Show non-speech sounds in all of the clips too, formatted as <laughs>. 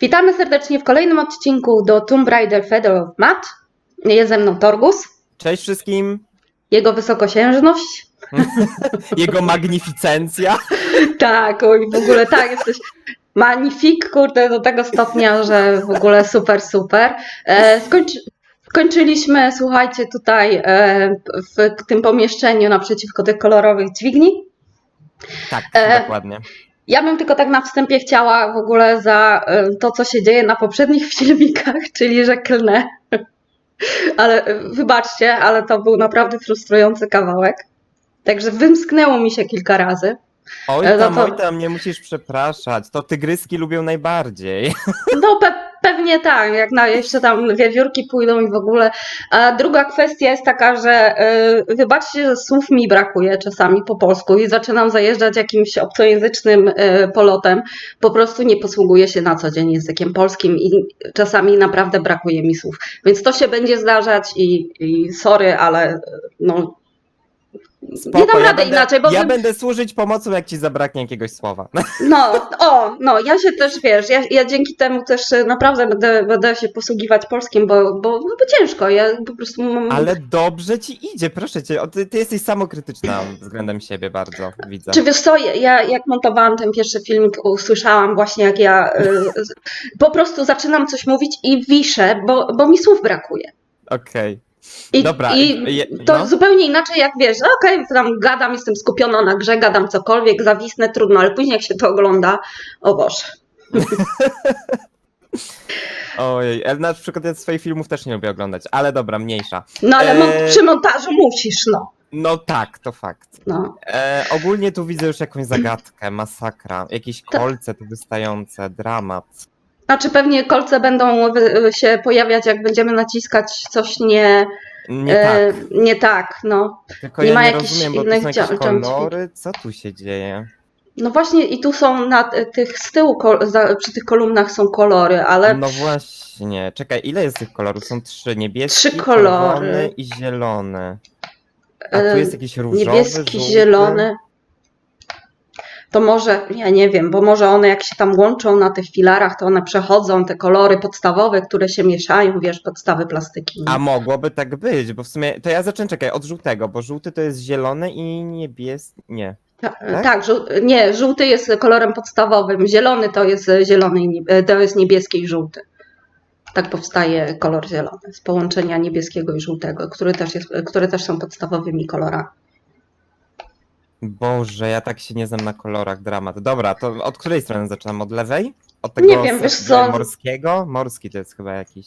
Witamy serdecznie w kolejnym odcinku do Tomb Raider Feather of Matt. Jest ze mną Torgus, Cześć wszystkim, jego wysokosiężność. <laughs> jego magnificencja. <laughs> Tak, oj, w ogóle tak, jesteś magnifik, kurde, do tego stopnia, że w ogóle super, super. E, skończy, skończyliśmy, słuchajcie, tutaj e, w tym pomieszczeniu naprzeciwko tych kolorowych dźwigni. Tak, E, dokładnie. Ja bym tylko tak na wstępie chciała w ogóle za e, to, co się dzieje na poprzednich <laughs> filmikach, czyli że klnę. Ale e, wybaczcie, ale to był naprawdę frustrujący kawałek. Także wymsknęło mi się kilka razy. Oj e, tam, no to- oj tam, nie musisz przepraszać. To tygryski lubią najbardziej. <laughs> No pe pewnie tak, jak na jeszcze tam wiewiórki pójdą i w ogóle. A druga kwestia jest taka, że y, wybaczcie, że słów mi brakuje czasami po polsku i zaczynam zajeżdżać jakimś obcojęzycznym y, polotem. Po prostu nie posługuję się na co dzień językiem polskim i czasami naprawdę brakuje mi słów. Więc to się będzie zdarzać i, i sorry, ale y, no. Spoko, nie dam ja rady będę, inaczej, bo Ja wy- będę służyć pomocą, jak ci zabraknie jakiegoś słowa. <laughs> No, o, no, ja się też, wiesz, ja, ja dzięki temu też e, naprawdę będę, będę się posługiwać polskim, bo, bo, no, bo ciężko, ja po prostu mam... Ale dobrze ci idzie, proszę cię. O, ty, ty jesteś samokrytyczna względem siebie bardzo, widzę. Czy wiesz co, ja jak montowałam ten pierwszy filmik, usłyszałam właśnie jak ja z- po prostu zaczynam coś mówić i wiszę, bo, bo mi słów brakuje. Okej. I, Dobra, i je- to no. zupełnie inaczej jak wiesz, no okej, tam gadam, jestem skupiona na grze, gadam cokolwiek, zawisnę, trudno, ale później jak się to ogląda, o Boże. <laughs> Ojej, ale na przykład ja swoich filmów też nie lubię oglądać, ale dobra, mniejsza. No ale mon- Eee. przy montażu musisz, no. No tak, to fakt. no. E, ogólnie tu widzę już jakąś zagadkę, masakra, jakieś Tak. kolce tu wystające, dramat. Znaczy pewnie kolce będą się pojawiać, jak będziemy naciskać coś nie, Nie e, tak, nie tak, no. tylko nie ja ma nie jakichś rozumiem, bo innych są jakieś kolory, co tu się dzieje? No właśnie i tu są na tych z tyłu, przy tych kolumnach są kolory, ale No właśnie, czekaj, ile jest tych kolorów? Są trzy, niebieski, Trzy kolory. i zielony. A tu e, jest jakiś różowy, niebieski, żółty. zielony. To może, ja nie wiem, bo może one jak się tam łączą na tych filarach, to one przechodzą, te kolory podstawowe, które się mieszają, wiesz, podstawy plastyki. nie? A mogłoby tak być, bo w sumie, to ja zacząłem, czekaj, od żółtego, bo żółty to jest zielony i niebieski, nie. Ta- tak? Tak, żół- nie, żółty jest kolorem podstawowym, zielony to jest zielony, nie- to jest niebieski i żółty. Tak powstaje kolor zielony z połączenia niebieskiego i żółtego, który też jest, które też są podstawowymi kolorami. Boże, ja tak się nie znam na kolorach, dramat. Dobra, to od której strony zaczynam? Od lewej? Od tego Nie wiem, s- wiesz co? morskiego? Morski to jest chyba jakiś.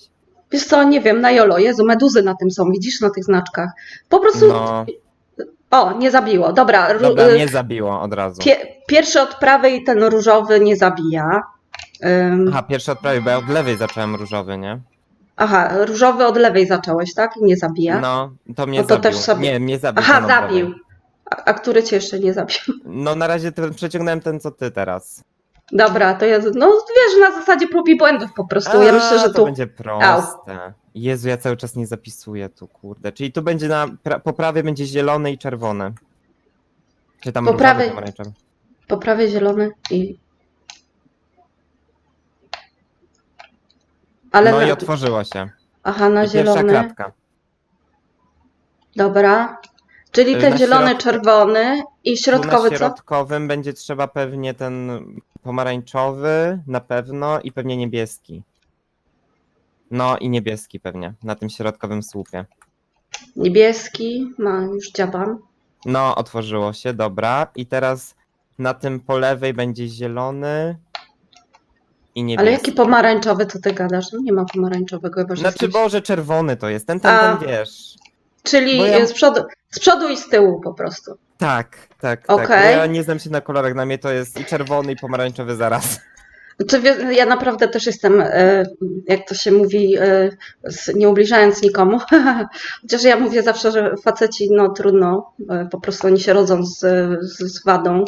Wiesz co, nie wiem, na Jolo, Jezu, meduzy na tym są, widzisz, na tych znaczkach. Po prostu, No, o, nie zabiło, dobra. ró- dobra, y, mnie zabiło od razu. pie, pierwszy od prawej, ten różowy nie zabija. Ym, Aha, pierwszy od prawej, bo ja od lewej zacząłem różowy, nie? aha, różowy od lewej zacząłeś, tak? Nie zabija. No, to mnie No to zabił. też sobie- Nie, mnie zabił. aha, ten od lewej. zabił. A, a który cię jeszcze nie zabił? <laughs> No na razie ten, przeciągnąłem ten, co ty teraz. Dobra, to jest, no wiesz, na zasadzie prób i błędów po prostu. Ja myślę, że to tu. będzie proste. Jezu, ja cały czas nie zapisuję tu, kurde. Czyli tu będzie na, pra, po prawej będzie zielony i czerwony. Czy tam Po różowy, prawej- pomarańczowy. Po prawej zielony i. Ale No na, i otworzyło się. aha, na I pierwsza zielony. kratka. Dobra. Czyli Y, ten zielony, środku- czerwony i środkowy na co? środkowym będzie trzeba pewnie ten pomarańczowy na pewno i pewnie niebieski. No i niebieski pewnie na tym środkowym słupie. Niebieski, ma już dziabam. No, otworzyło się, dobra. I teraz na tym po lewej będzie zielony i niebieski. Ale jaki pomarańczowy, co ty gadasz? No nie ma pomarańczowego chyba, że Znaczy, jesteś- Boże, czerwony to jest. Ten, ten, A. ten, wiesz. Czyli ja- z, przodu, z przodu i z tyłu po prostu. Tak, tak, tak. Okej. Ja nie znam się na kolorach, na mnie to jest i czerwony, i pomarańczowy zaraz. Czy wie, ja naprawdę też jestem, e, jak to się mówi, e, nie ubliżając nikomu, <laughs> chociaż ja mówię zawsze, że faceci, no trudno, e, po prostu oni się rodzą z, z, z wadą,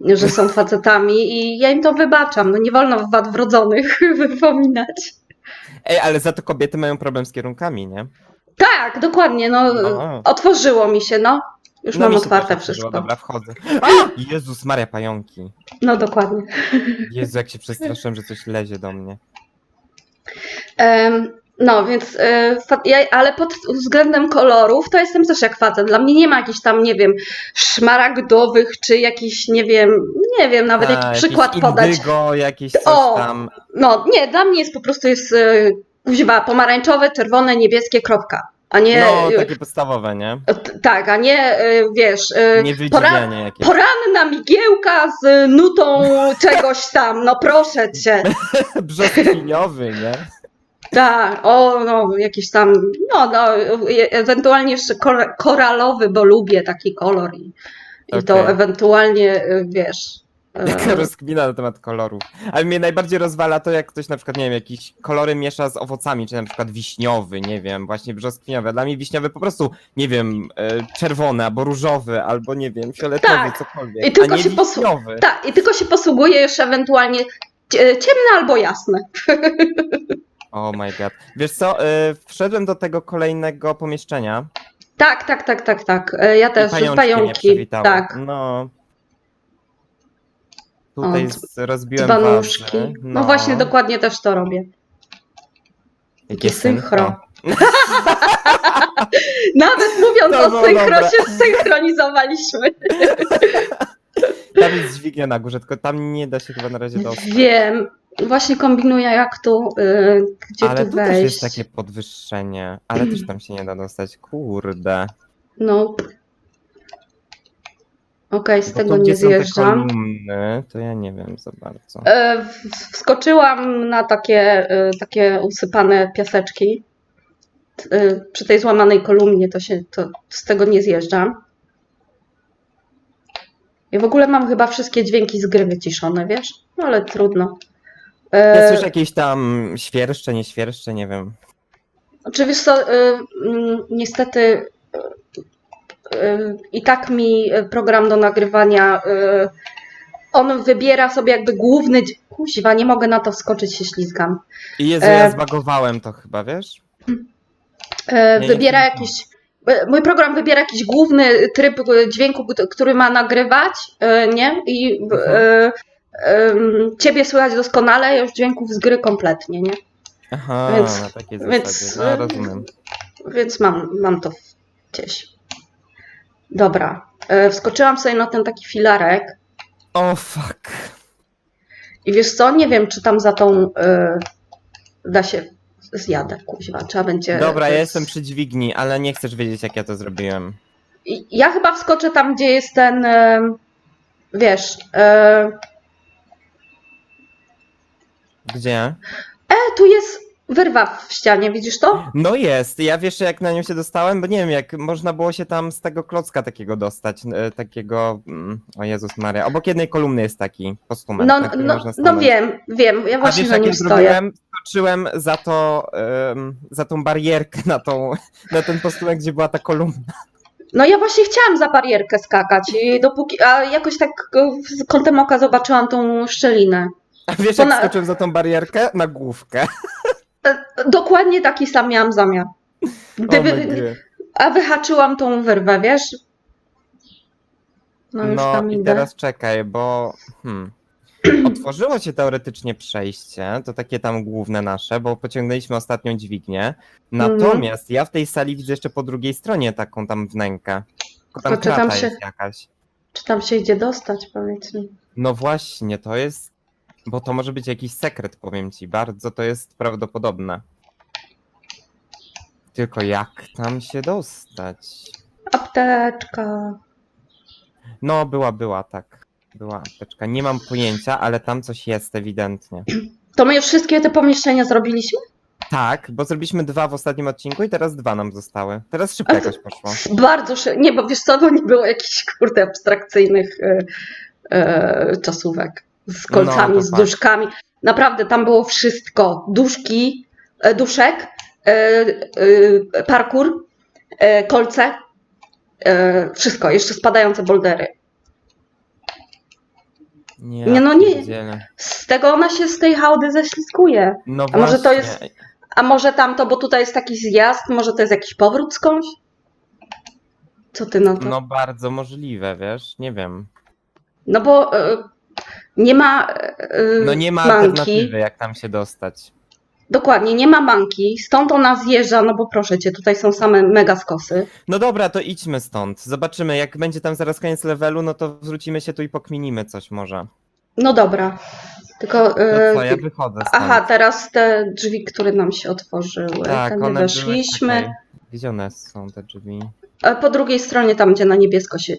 że są <laughs> facetami i ja im to wybaczam. No nie wolno wad wrodzonych <laughs> wypominać. Ej, ale za to kobiety mają problem z kierunkami, nie? Tak, dokładnie, no, otworzyło mi się, no. Już No mam mi się otwarte też otworzyło, wszystko. Dobra, wchodzę. Jezus Maria, pająki. No dokładnie. Jezu, jak się przestraszyłem, że coś lezie do mnie. Em, No, więc, e, fa- ja, ale pod względem kolorów to jestem też jak facet. Dla mnie nie ma jakichś tam, nie wiem, szmaragdowych, czy jakiś, nie wiem, nie wiem nawet A, jaki jakieś przykład podać. Indygo, jakieś coś O! tam. No, nie, dla mnie jest po prostu jest e, kuźwa pomarańczowe, czerwone, niebieskie, kropka. A nie, No, e, takie podstawowe, nie? tak, a nie, e, wiesz, Nie pora, wydziwianie jakieś. poranna migiełka z nutą czegoś tam, no proszę cię. <laughs> Brzoskwiniowy, nie? Tak, o, no, jakiś tam, no, no, e- ewentualnie jeszcze kor- koralowy, bo lubię taki kolor i, i to ewentualnie, wiesz. E, Jaka rozkmina na temat kolorów. Ale mnie najbardziej rozwala to, jak ktoś na przykład, nie wiem, jakieś kolory miesza z owocami, czy na przykład wiśniowy, nie wiem, właśnie brzoskwiniowy. Dla mnie wiśniowy po prostu, nie wiem, e, czerwony, albo różowy, albo nie wiem, fioletowy, Tak. cokolwiek. I tylko a nie się wiśniowy. Tak, i tylko się posługujesz ewentualnie cie- ciemne albo jasne. <laughs> Oh my god. Wiesz co, e, wszedłem do tego kolejnego pomieszczenia. Tak, tak, tak, tak, tak. E, Ja i też, pajączki. mnie pająki. przywitały. Tak, No. Tutaj O, rozbiłem wazy. nóżki. No. właśnie, dokładnie też to robię. Jakie synchro. <laughs> Nawet mówiąc To o synchro, dobre. się zsynchronizowaliśmy. <laughs> Tam jest dźwignia na górze, tylko tam nie da się chyba na razie dostać. Wiem. Właśnie kombinuję, jak tu, y, gdzie Ale tu tu też wejść. jest takie podwyższenie, ale też tam się nie da dostać. Kurde. No. Okej, z Bo tego nie gdzie są te zjeżdżam. kolumny, to ja nie wiem za bardzo. E, w- Wskoczyłam na takie, e, takie usypane piaseczki. E, Przy tej złamanej kolumnie to się to z tego nie zjeżdżam. Ja w ogóle mam chyba wszystkie dźwięki z gry wyciszone, wiesz? No ale trudno. E, Ja słyszę jakieś tam świerszcze, nie świerszcze, nie wiem. Czy wiesz co, y, mm, niestety i tak mi program do nagrywania, y, on wybiera sobie jakby główny, kuźwa, nie mogę na to wskoczyć, się ślizgam. I Jezu, E, ja zbagowałem to chyba, wiesz? E, nie Wybiera wiem. jakiś, e, mój program wybiera jakiś główny tryb e, dźwięku, który ma nagrywać, e, nie? I Mhm. e, ciebie słychać doskonale, już dźwięków z gry kompletnie, nie? Aha, Więc- na takiej więc, zasadzie. e, No, rozumiem. Więc mam, mam to gdzieś. Dobra. E, Wskoczyłam sobie na ten taki filarek O, fuck. i wiesz co, nie wiem, czy tam za tą e, da się zjadę, kuźwa, trzeba będzie... Dobra, ja e, jestem przy dźwigni, ale nie chcesz wiedzieć, jak ja to zrobiłem. I- Ja chyba wskoczę tam, gdzie jest ten, e, wiesz, e, Gdzie? e, tu jest wyrwa w ścianie, widzisz to? No jest, ja wiesz jak na nią się dostałem, bo nie wiem jak można było się tam z tego klocka takiego dostać, e, takiego, mm, o Jezus Maria, obok jednej kolumny jest taki postument, No, na którym no, można no stanąć. wiem, wiem, ja A właśnie wiesz na nim stoję. zrobiłem? Skoczyłem za to, em, za tą barierkę na tą, na ten postument, gdzie była ta kolumna. No ja właśnie chciałam za barierkę skakać i dopóki, a jakoś tak e, z kątem oka zobaczyłam tą szczelinę. A wiesz jak na- skoczyłem za tą barierkę? Na główkę. Dokładnie taki sam miałam zamiar. Gdyby, a wyhaczyłam tą wyrwę, wiesz? No już No tam i idę. teraz czekaj, bo hmm. otworzyło się teoretycznie przejście, to takie tam główne nasze, bo pociągnęliśmy ostatnią dźwignię. Natomiast ja w tej sali widzę jeszcze po drugiej stronie taką tam wnękę. Tylko tam czy tam się- jakaś. Czy tam się idzie dostać, powiedz mi. No właśnie, to jest. Bo to może być jakiś sekret, powiem ci. Bardzo to jest prawdopodobne. Tylko jak tam się dostać? Apteczka. No, była, była, tak. Była apteczka. Nie mam pojęcia, ale tam coś jest ewidentnie. To my już wszystkie te pomieszczenia zrobiliśmy? Tak, bo zrobiliśmy dwa w ostatnim odcinku i teraz dwa nam zostały. Teraz szybko A to- jakoś poszło. Bardzo szy... Nie, bo wiesz co, bo nie było jakichś kurde abstrakcyjnych e, e, czasówek z kolcami, No, z fakt. duszkami. Naprawdę tam było wszystko. Duszki, e, duszek, e, e, parkour, kolce, wszystko. Jeszcze spadające boldery. Nie, Nie, no nie. Z tego ona się z tej hałdy ześlizguje. No A może to jest- A może tamto, bo tutaj jest taki zjazd, może to jest jakiś powrót skądś? Co ty na to? No bardzo możliwe, wiesz? Nie wiem. No bo e, nie ma e, No nie ma manki. alternatywy, jak tam się dostać. Dokładnie, nie ma manki, stąd ona zjeżdża, no bo proszę cię, tutaj są same mega skosy. No dobra, to idźmy stąd. Zobaczymy, jak będzie tam zaraz koniec levelu, no to wrócimy się tu i pokminimy coś może. No dobra. Tylko. No e, co, ja wychodzę stąd. Aha, teraz te drzwi, które nam się otworzyły. tak, Tędy one weszliśmy. Były... Czekaj, Gdzie one są, te drzwi? A po drugiej stronie, tam gdzie na niebiesko się.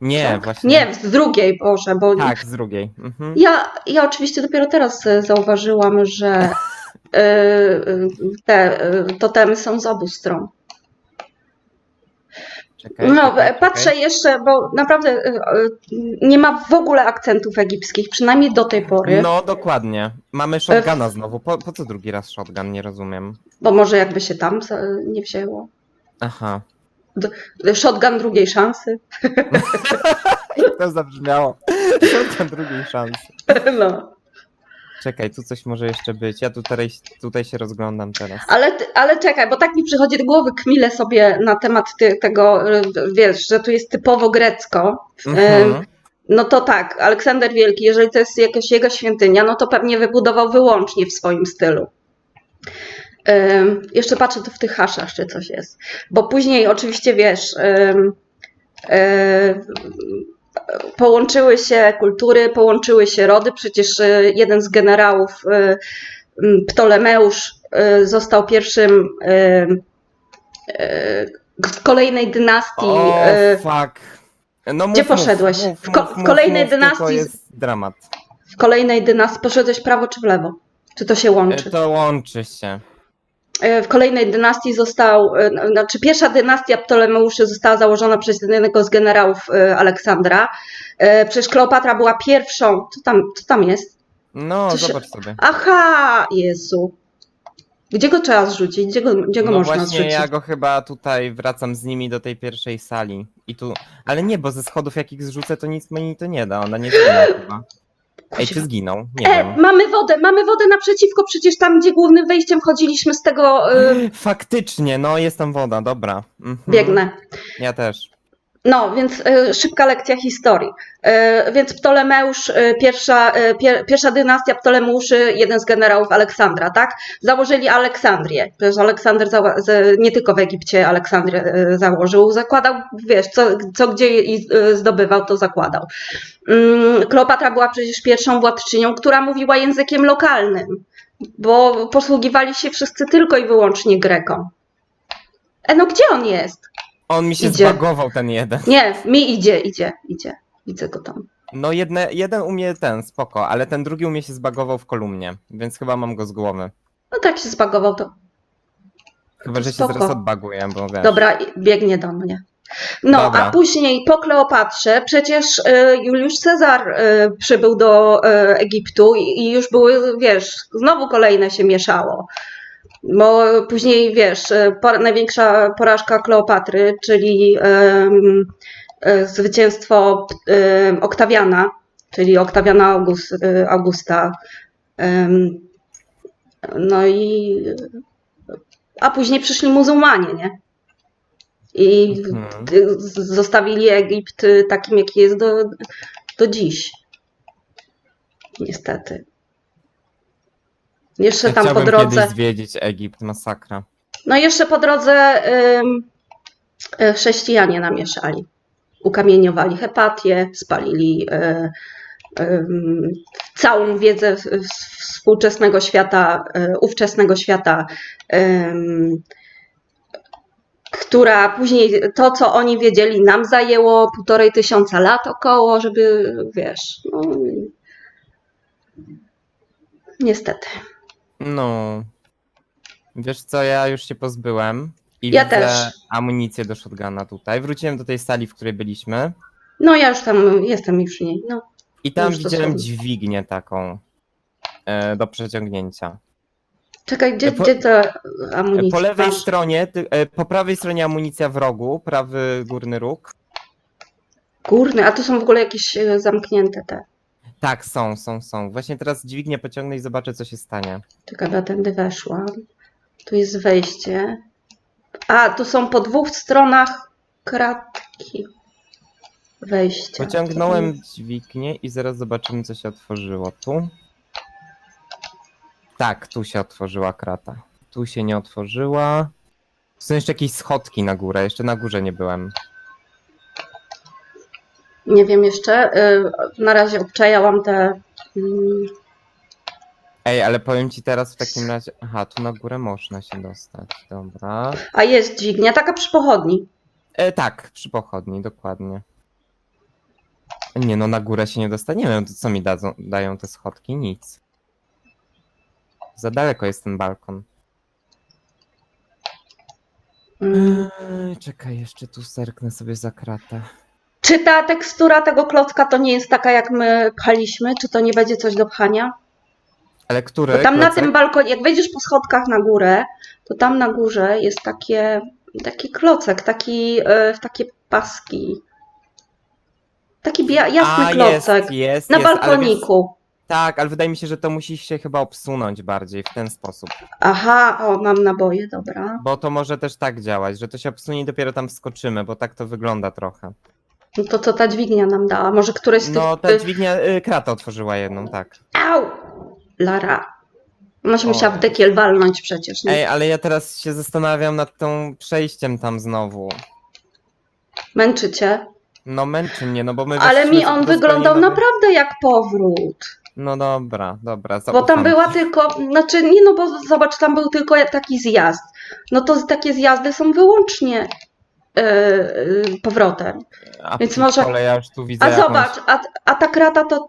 Nie, tak? właśnie. Nie, z drugiej, Boże, bo. Tak, z drugiej. Mhm. Ja, ja oczywiście dopiero teraz e, zauważyłam, że e, e, te e, totemy są z obu stron. Czekaj, No, czekaj, e, patrzę czekaj. jeszcze, bo naprawdę e, e, nie ma w ogóle akcentów egipskich, przynajmniej do tej pory. No, dokładnie. Mamy shotguna znowu. Po, po co drugi raz shotgun? Nie rozumiem. Bo może jakby się tam za- nie wzięło. Aha. Shotgun drugiej szansy. <laughs> To zabrzmiało. Shotgun drugiej szansy. No. Czekaj, tu coś może jeszcze być. Ja tutaj, tutaj się rozglądam teraz. Ale, ale czekaj, bo tak mi przychodzi do głowy, kmilę sobie na temat ty, tego, e, wiesz, że tu jest typowo grecko. Mhm. No to tak, Aleksander Wielki, jeżeli to jest jakaś jego świątynia, no to pewnie wybudował wyłącznie w swoim stylu. Ym, jeszcze patrzę tu w tych haszach, czy coś jest. Bo później oczywiście wiesz, ym, ym, połączyły się kultury, połączyły się rody. Przecież y, jeden z generałów, y, Ptolemeusz, y, został pierwszym y, y, w kolejnej dynastii. O, y, fuck. No, mów, Gdzie mów, poszedłeś? Mów, W ko- mów, w mów, kolejnej mów, tylko dynastii z- jest dramat. w kolejnej dynastii poszedłeś w prawo czy w lewo? Czy to się łączy? To łączy się. E, W kolejnej dynastii został, e, znaczy pierwsza dynastia Ptolemeuszy została założona przez jednego z generałów e, Aleksandra. Przecież Kleopatra była pierwszą. Co tam, co tam jest? No, Co się- zobacz sobie. Aha, Jezu. Gdzie go trzeba zrzucić? Gdzie go, gdzie go No można właśnie zrzucić? ja go chyba tutaj wracam z nimi do tej pierwszej sali. I tu. Ale nie, bo ze schodów jak ich zrzucę, to nic mi to nie da. Ona nie zginął chyba. Ej, czy zginął? Nie E, wiem. mamy wodę, mamy wodę naprzeciwko, przecież tam, gdzie głównym wejściem wchodziliśmy z tego, e, Faktycznie, no jest tam woda, dobra. Mhm. biegnę. Ja też. No, więc y, szybka lekcja historii. Y, więc Ptolemeusz, y, pierwsza, pier, pierwsza dynastia Ptolemeuszy, jeden z generałów Aleksandra, tak? Założyli Aleksandrię. Przecież Aleksander nie tylko w Egipcie Aleksandrię założył, zakładał, wiesz, co, co gdzie zdobywał, to zakładał. Mm, Kleopatra była przecież pierwszą władczynią, która mówiła językiem lokalnym, bo posługiwali się wszyscy tylko i wyłącznie Grekom. E, no gdzie on jest? On mi się Idzie. zbagował ten jeden. Nie, mi idzie, idzie, idzie. Widzę go tam. No jedne, jeden umie ten, spoko, ale ten drugi umie się zbagował w kolumnie, więc chyba mam go z głowy. No tak się zbagował to. Chyba, że się Spoko. zaraz odbaguję, bo wiesz. Dobra, biegnie do mnie. No, Dobra. a później po Kleopatrze przecież y, Juliusz Cezar y, przybył do y, Egiptu i już były, wiesz, znowu kolejne się mieszało. Bo później, wiesz, y, por, największa porażka Kleopatry, czyli y, zwycięstwo y, Oktawiana, czyli Oktawiana August, y, Augusta. Ym, no i a później przyszli muzułmanie, nie? I Mhm. zostawili Egipt takim, jaki jest do, do dziś. Niestety. Jeszcze tam po chciałbym drodze. kiedyś zwiedzić Egipt, masakra. No jeszcze po drodze ym, y, chrześcijanie namieszali. Ukamieniowali Hepatię, spalili y, ym, całą wiedzę w- w- współczesnego świata, y, ówczesnego świata, ym, która później to, co oni wiedzieli, nam zajęło półtorej tysiąca lat około, żeby wiesz. No, niestety. No. Wiesz co, ja już się pozbyłem. I Ja widzę też. amunicję do shotguna tutaj. Wróciłem do tej sali, w której byliśmy. No ja już tam jestem już w niej. No. I tam Już widziałem dźwignię taką e, do przeciągnięcia. Czekaj, gdzie, Po- gdzie ta E, amunicja? Po lewej Masz? stronie, ty, e, po prawej stronie amunicja w rogu, prawy górny róg. Górny, a tu są w ogóle jakieś e, zamknięte te. Tak, są, są, są. Właśnie teraz dźwignię pociągnę i zobaczę, co się stanie. Czekaj, tędy weszłam. Tu jest wejście. A, tu są po dwóch stronach kratki. Wejścia. Pociągnąłem dźwignię i zaraz zobaczymy, co się otworzyło tu. Tak, tu się otworzyła krata. Tu się nie otworzyła. Są jeszcze jakieś schodki na górę, jeszcze na górze nie byłem. Nie wiem jeszcze. y, Na razie obczajałam te. mm, Ej, ale powiem ci teraz w takim razie. Aha, tu na górę można się dostać. Dobra. A jest dźwignia, taka przy pochodni. E, tak, przy pochodni, dokładnie. Nie no, na górę się nie dostaniemy. To co mi dadzą, dają te schodki? Nic. Za daleko jest ten balkon. Mm. Czekaj, jeszcze tu zerknę sobie za kratę. Czy ta tekstura tego klocka to nie jest taka, jak my pchaliśmy? Czy to nie będzie coś do pchania? Ale który? Bo tam na klocek? tym balkonie, jak wejdziesz po schodkach na górę, to tam na górze jest takie, taki klocek, taki, w takie paski. Taki bia- jasny A, klocek. Jest, jest, na jest, ale wiesz- balkoniku. Tak, ale wydaje mi się, że to musi się chyba obsunąć bardziej w ten sposób. Aha, o, mam naboje, dobra. Bo to może też tak działać, że to się obsunie i dopiero tam wskoczymy, bo tak to wygląda trochę. No to co ta dźwignia nam dała? Może któreś z tych... No, ta dźwignia, y, krata otworzyła jedną, tak. Au! Lara. Ona się O. musiała w dekiel walnąć przecież. Nie? Ej, ale ja teraz się zastanawiam nad tą przejściem tam znowu. Męczy cię. No męczy mnie, no bo my Ale weszliśmy mi on wyglądał naprawdę jak powrót. No dobra, dobra, Bo zaufam. tam była tylko, znaczy nie no, bo zobacz, tam był tylko jak taki zjazd. No to takie zjazdy są wyłącznie e, powrotem. A więc może- Ale ja już tu widzę A jakąś... zobacz, a, a ta krata to,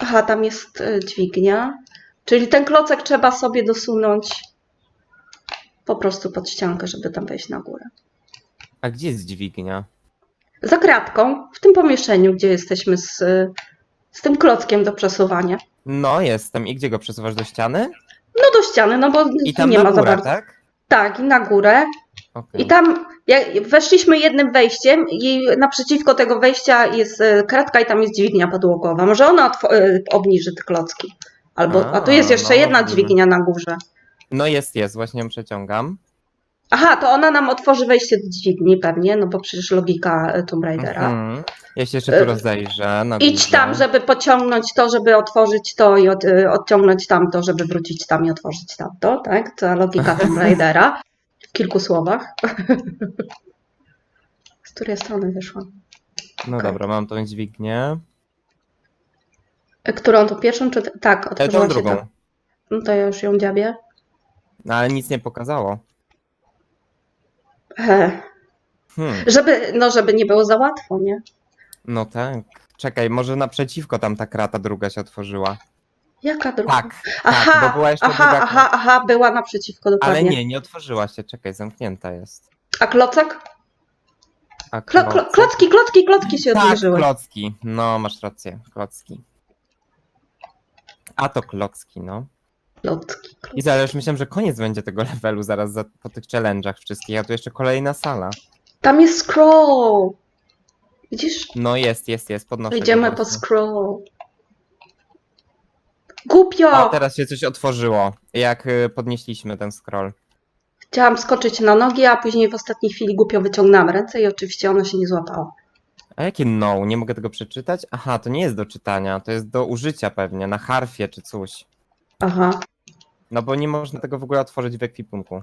aha, tam jest e, dźwignia. Czyli ten klocek trzeba sobie dosunąć po prostu pod ściankę, żeby tam wejść na górę. A gdzie jest dźwignia? Za kratką, w tym pomieszczeniu, gdzie jesteśmy z, z tym klockiem do przesuwania. No, jestem. I gdzie go przesuwasz do ściany? No do ściany, no bo I tam nie na ma za górę, bardzo. tak? Tak, i na górę. Okej. I tam weszliśmy jednym wejściem i naprzeciwko tego wejścia jest e, kratka i tam jest dźwignia podłogowa. Może ona e, obniży te klocki. Albo, a tu jest jeszcze no, jedna możliwe. dźwignia na górze. No jest, jest, właśnie ją przeciągam. Aha, to ona nam otworzy wejście do dźwigni pewnie, no bo przecież logika e, Tomb Raidera. Mhm. Ja się jeszcze tu rozejrzę. Na Idź górze. tam, żeby pociągnąć to, żeby otworzyć to i od, odciągnąć tamto, żeby wrócić tam i otworzyć tamto, tak? To logika Tomb Raidera. W kilku słowach. <laughs> Z której strony wyszłam? No okej. dobra, mam tą dźwignię. E, Którą to pierwszą, czy... Tak, E, otworzyła tą się drugą. No to ja już ją dziabię. No ale nic nie pokazało. Hmm. Żeby, no żeby nie było za łatwo, nie? No tak. Czekaj, może naprzeciwko tam ta krata druga się otworzyła. Jaka druga? Tak, aha, tak, bo była jeszcze aha, druga aha, aha, była naprzeciwko dokładnie. ale nie, nie otworzyła się. Czekaj, zamknięta jest. A klocek? A Klo, klo, klocek? klocki, klocki, klocki się Tak, otworzyły. klocki. No, masz rację, klocki. A to klocki, no. Klocki, klocki. I ale już myślałem, że koniec będzie tego levelu zaraz za, po tych challenge'ach wszystkich, a tu jeszcze kolejna sala. Tam jest scroll. Widzisz? No jest, jest, jest, podnoszę Idziemy po scroll. Głupio! O, teraz się coś otworzyło, jak y, podnieśliśmy ten scroll. Chciałam skoczyć na nogi, a później w ostatniej chwili głupio wyciągnęłam ręce i oczywiście ono się nie złapało. A jakie no? Nie mogę tego przeczytać? Aha, to nie jest do czytania, to jest do użycia pewnie, na harfie czy coś. Aha, No bo nie można tego w ogóle otworzyć w ekwipunku.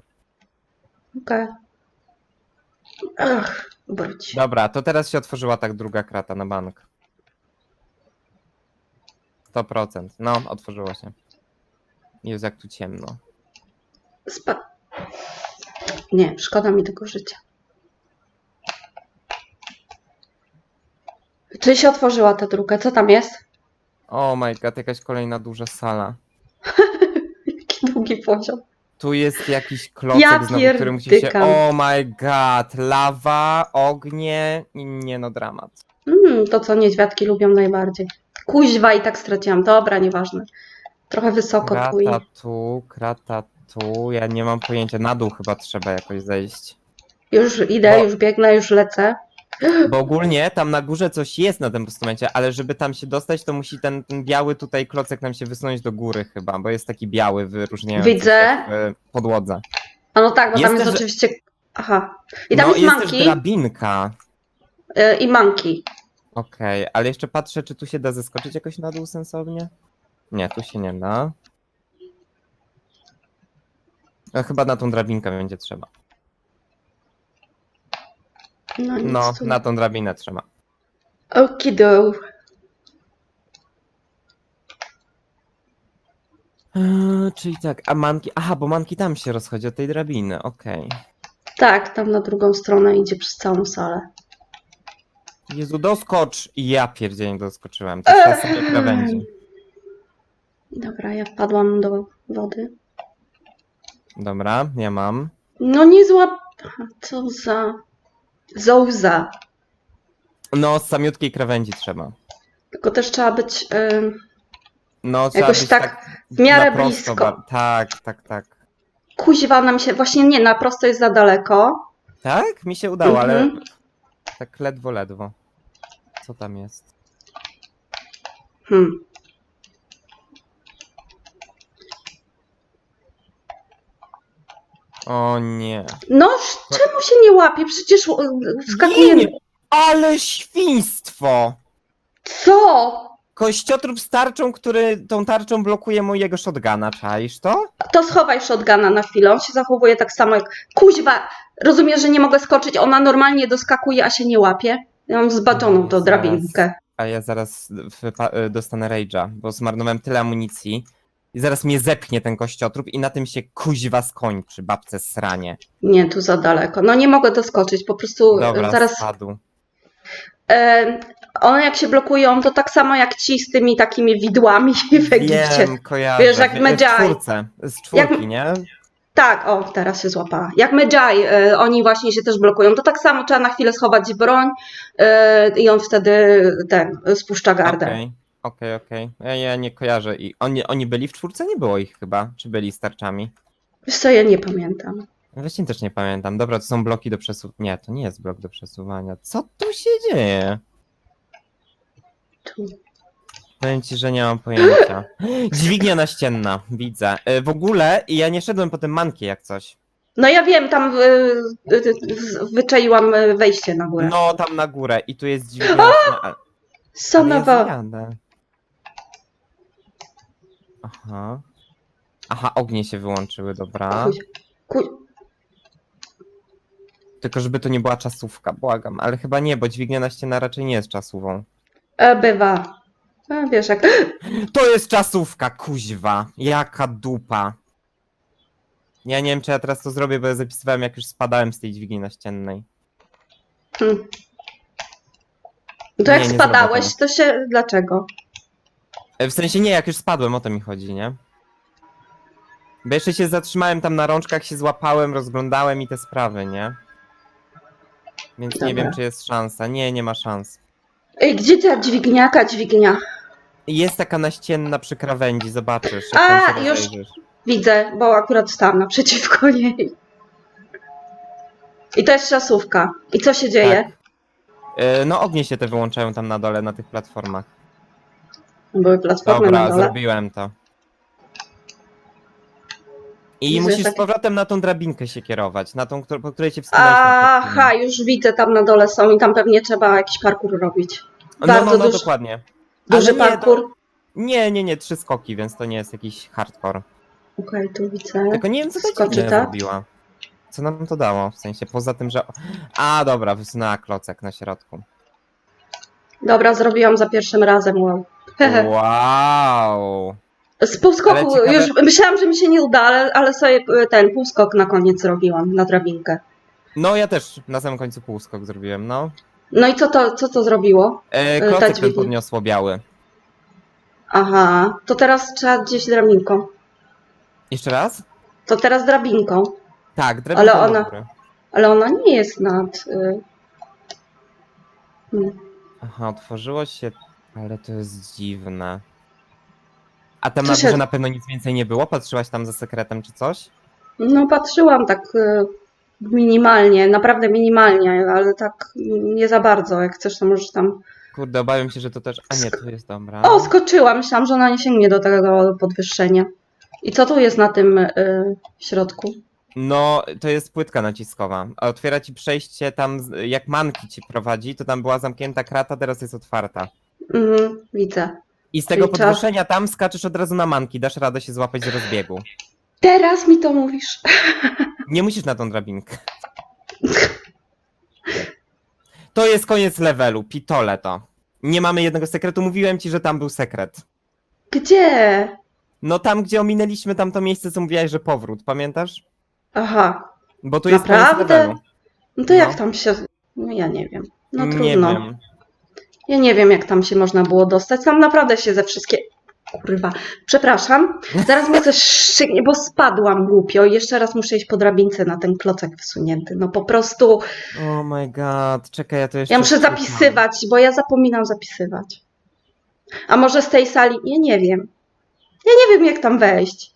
okej. Ach, wróć. Dobra, to teraz się otworzyła tak druga krata na bank. 100%. No, otworzyło się. Jest jak tu ciemno. Spa- nie, szkoda mi tego życia. Czy się otworzyła ta druga? Co tam jest? Oh my god, jakaś kolejna duża sala. <laughs> Jaki długi poziom. Tu jest jakiś klocek Ja znowu, który musi się... pierdykam. Oh my god, lawa, ognie nie no dramat. Mm, to, co niedźwiadki lubią najbardziej. Kuźwa i tak straciłam. Dobra, nieważne. Trochę wysoko tu. i- Krata tu, krata tu, ja nie mam pojęcia, na dół chyba trzeba jakoś zejść. Już idę, Bo- już biegnę, już lecę. Bo ogólnie tam na górze coś jest na tym postumencie, ale żeby tam się dostać, to musi ten, ten biały tutaj klocek nam się wysunąć do góry chyba, bo jest taki biały, wyróżniający Widzę. się w e, podłodze. A no tak, bo tam Jest jest też- oczywiście... Aha. I tam no jest jest manki też drabinka. y, i manki. Okej, ale jeszcze patrzę, czy tu się da zeskoczyć jakoś na dół sensownie? Nie, tu się nie da. No, chyba na tą drabinkę będzie trzeba. No, nic No, tu. na tą drabinę trzeba. Okido. Eee, czyli tak, a manki. Aha, bo manki tam się rozchodzi od tej drabiny, okej. Tak, tam na drugą stronę idzie przez całą salę. Jezu, doskocz! I ja pierdzielnie doskoczyłem. To trzeba sobie krawędzi. Dobra, ja wpadłam do wody. Dobra, ja mam. No nie złap... Co za... Zouza. No, z samiutkiej krawędzi trzeba. Tylko też trzeba być... No, trzeba Jakoś być tak w miarę na prosto blisko. ba- Tak, tak, tak. Kuźwa nam się... Właśnie nie, na prosto jest za daleko. Tak? Mi się udało, ale Mhm. tak ledwo, ledwo. Co tam jest? Hmm. O nie. No, czemu się nie łapie? Przecież y, wskakuje... Nie, ale świństwo! Co? Kościotrup z tarczą, który tą tarczą blokuje mojego shotguna, czaisz to? To schowaj shotguna na chwilę. On się zachowuje tak samo jak... Kuźwa! Rozumiesz, że nie mogę skoczyć? Ona normalnie doskakuje, a się nie łapie? Ja mam zbaczoną tą Zaraz. drabinkę. A ja zaraz wypa- y, dostanę rage'a, bo zmarnowałem tyle amunicji. I zaraz mnie zepchnie ten kościotrup i na tym się kuźwa skończy, babce sranie. Nie, tu za daleko. No nie mogę doskoczyć, po prostu Dobra, zaraz... spadł. E, one jak się blokują, to tak samo jak ci z tymi takimi widłami <laughs> w Egipcie. Wiem, kojarzę. Wiesz, jak Medjay. W czwórce, z czwórki, Jak- nie? Tak, o, teraz się złapała. Jak Medjay, e, oni właśnie się też blokują, to tak samo trzeba na chwilę schować broń e, i on wtedy ten, spuszcza gardę. Okej, okej, okej. Ja, ja nie kojarzę. I oni, oni byli w czwórce? Nie było ich chyba. Czy byli z tarczami? Wiesz co, ja nie pamiętam. Właśnie też nie pamiętam. Dobra, to są bloki do przesuwania. Nie, to nie jest blok do przesuwania. Co tu się dzieje? Tu. Powiem ci, że nie mam pojęcia. <gasps> Dźwignia naścienna, widzę. Y, W ogóle ja nie szedłem po tym mankie jak coś. No ja wiem, tam e, e, z- wyczaiłam e, wejście na górę. No, tam na górę i tu jest dźwignia <gasps> naścienna. Ale ja zjadę. Aha. Aha, ognie się wyłączyły, dobra. Kuź, kuź. Tylko żeby to nie była czasówka, błagam. Ale chyba nie, bo dźwignia naścienna raczej nie jest czasówą. E, bywa. E, wiesz jak... To jest czasówka, kuźwa. Jaka dupa. Ja nie wiem, czy ja teraz to zrobię, bo ja zapisywałem, jak już spadałem z tej dźwigni naściennej. Hmm. To Nie, jak nie spadałeś, to się... Dlaczego? E, W sensie nie, jak już spadłem, o to mi chodzi, nie? Bo jeszcze się zatrzymałem tam na rączkach, się złapałem, rozglądałem i te sprawy, nie? Więc nie Dobra. wiem, czy jest szansa. Nie, nie ma szans. Ej, gdzie ta dźwigniaka dźwignia? Jest taka naścienna przy krawędzi, zobaczysz. A, Jak tam się już- rozejrzysz. Widzę, bo akurat stałam naprzeciwko <laughs> niej. I to jest czasówka. I co się dzieje? E, No ognie się te wyłączają tam na dole, na tych platformach. Były platformy na Dobra, dole. zrobiłem to. I musisz tak- z powrotem na tą drabinkę się kierować, na tą, po której cię wspomniałeś. Aha, już widzę, tam na dole są i tam pewnie trzeba jakiś parkour robić. No, bardzo no, no, duży- dokładnie. Duży nie, parkour. Nie, nie, nie, trzy skoki, więc to nie jest jakiś hardcore. Okej, tu widzę. Tylko nie wiem, co ta Skoczy, dziewczyna tak? zrobiła. Co nam to dało? W sensie, poza tym, że... A, dobra, wysunęła klocek na środku. Dobra, zrobiłam za pierwszym razem, wow. <laughs> Wow! Z półskoku, Ale ciekawe- już myślałam, że mi się nie uda, ale, ale sobie e, ten półskok na koniec zrobiłam, na drabinkę. No, ja też na samym końcu półskok zrobiłem, no. No i co to, co to zrobiło? E, ta klocek ten dźwignia. podniosło biały. Aha, to teraz trzeba gdzieś drabinką. Jeszcze raz? To teraz drabinką, Tak, drewno Ale ona- ale ona nie jest nad... Y... hmm. Aha, otworzyło się, ale to jest dziwne. A tam Co na się- górze na pewno nic więcej nie było? Patrzyłaś tam za sekretem czy coś? No patrzyłam tak y, minimalnie, naprawdę minimalnie, ale tak nie za bardzo. Jak chcesz, to możesz tam... Kurde, obawiam się, że to też... A nie, to jest dobra. O, skoczyłam, myślałam, że ona nie sięgnie do tego podwyższenia. I co tu jest na tym y, środku? No, to jest płytka naciskowa. A otwiera ci przejście tam, z- jak manki ci prowadzi, to tam była zamknięta krata, teraz jest otwarta. Mhm, widzę. I z tego Czyli trzeba- podwyższenia tam skaczesz od razu na manki, dasz radę się złapać z rozbiegu. Teraz mi to mówisz. <laughs> Nie musisz na tą drabinkę. To jest koniec levelu, pitole to. Nie mamy jednego sekretu, mówiłem ci, że tam był sekret. Gdzie? No tam, gdzie ominęliśmy tamto miejsce, co mówiłaś, że powrót, pamiętasz? Aha. Bo tu jest Naprawdę? levelu. No to jak No. tam się. No ja nie wiem. No Nie trudno. wiem. Ja nie wiem, jak tam się można było dostać. Tam naprawdę się ze wszystkie. Kurwa, przepraszam. Zaraz mnie coś szyknie, bo spadłam głupio i jeszcze raz muszę iść po drabince na ten klocek wysunięty. No po prostu Oh my god, czekaj, ja to jeszcze... ja muszę zapisywać, bo ja zapominam zapisywać. A może z tej sali? Ja nie wiem. Ja nie wiem, jak tam wejść.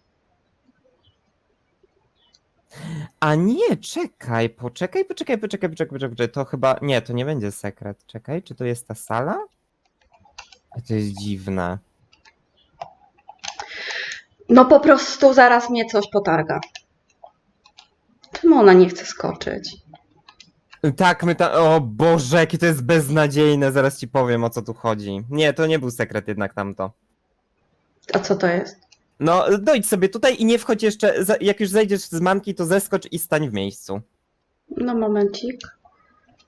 A nie, czekaj, poczekaj, poczekaj, poczekaj, poczekaj, poczekaj, to chyba, nie, to nie będzie sekret, czekaj, czy to jest ta sala? To jest dziwne. No po prostu zaraz mnie coś potarga. Czemu ona nie chce skoczyć? Tak, my tam, o Boże, jakie to jest beznadziejne, zaraz ci powiem, o co tu chodzi. Nie, to nie był sekret jednak tamto. A co to jest? No, dojdź sobie tutaj i nie wchodź jeszcze, jak już zejdziesz z manki, to zeskocz i stań w miejscu. No momencik.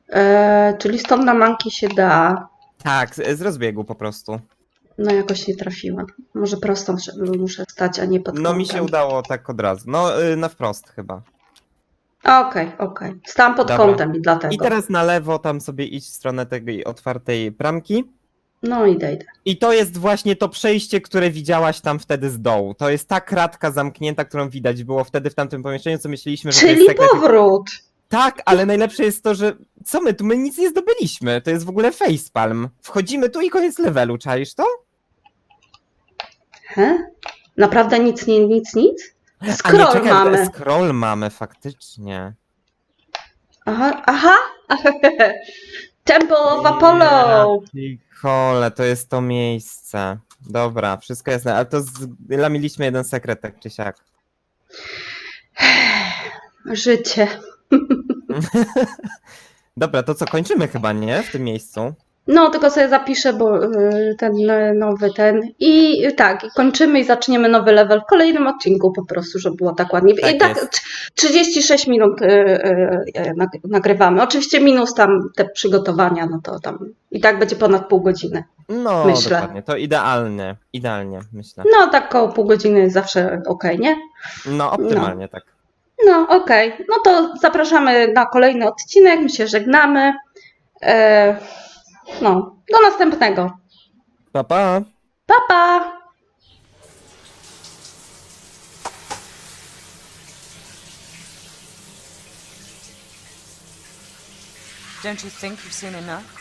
Eee, czyli stąd na manki się da. Tak, z, z rozbiegu po prostu. No jakoś nie trafiłam. Może prostą muszę stać, a nie pod No mi się kątem. udało tak od razu, no y, na wprost chyba. Okej, okej. Stałam pod Dobra. kątem i dlatego. I teraz na lewo tam sobie idź w stronę tej otwartej bramki. No idę, idę. I to jest właśnie to przejście, które widziałaś tam wtedy z dołu. To jest ta kratka zamknięta, którą widać było wtedy w tamtym pomieszczeniu, co myśleliśmy, że to Czyli jest sekret. powrót! Tak, ale najlepsze jest to, że co my tu, my nic nie zdobyliśmy. To jest w ogóle facepalm. Wchodzimy tu i koniec levelu, czaisz to? He? Naprawdę nic, nie, nic, nic? A nie, Scroll czekaj, mamy. Scroll mamy, faktycznie. Aha, aha! <laughs> Temple of Apollo! Chole, to jest to miejsce. Dobra, wszystko jasne, ale to zlamiliśmy jeden sekret, tak czy siak. <sighs> Życie. <laughs> <laughs> Dobra, to co, kończymy chyba, nie? W tym miejscu. No, tylko sobie zapiszę, bo y, ten y, nowy ten. I tak, kończymy i zaczniemy nowy level w kolejnym odcinku po prostu, żeby było tak ładnie. Tak I tak jest. trz- 36 minut y, y, nag- nagrywamy. Oczywiście minus tam te przygotowania, no to tam i tak będzie ponad pół godziny. No, Myślę. dokładnie, to idealnie, idealnie, myślę. No, tak koło pół godziny jest zawsze ok, nie? No, optymalnie tak. No, okej. No to zapraszamy na kolejny odcinek. My się żegnamy. E, no, do następnego. Pa, pa! Pa, pa! Don't you think you've seen enough?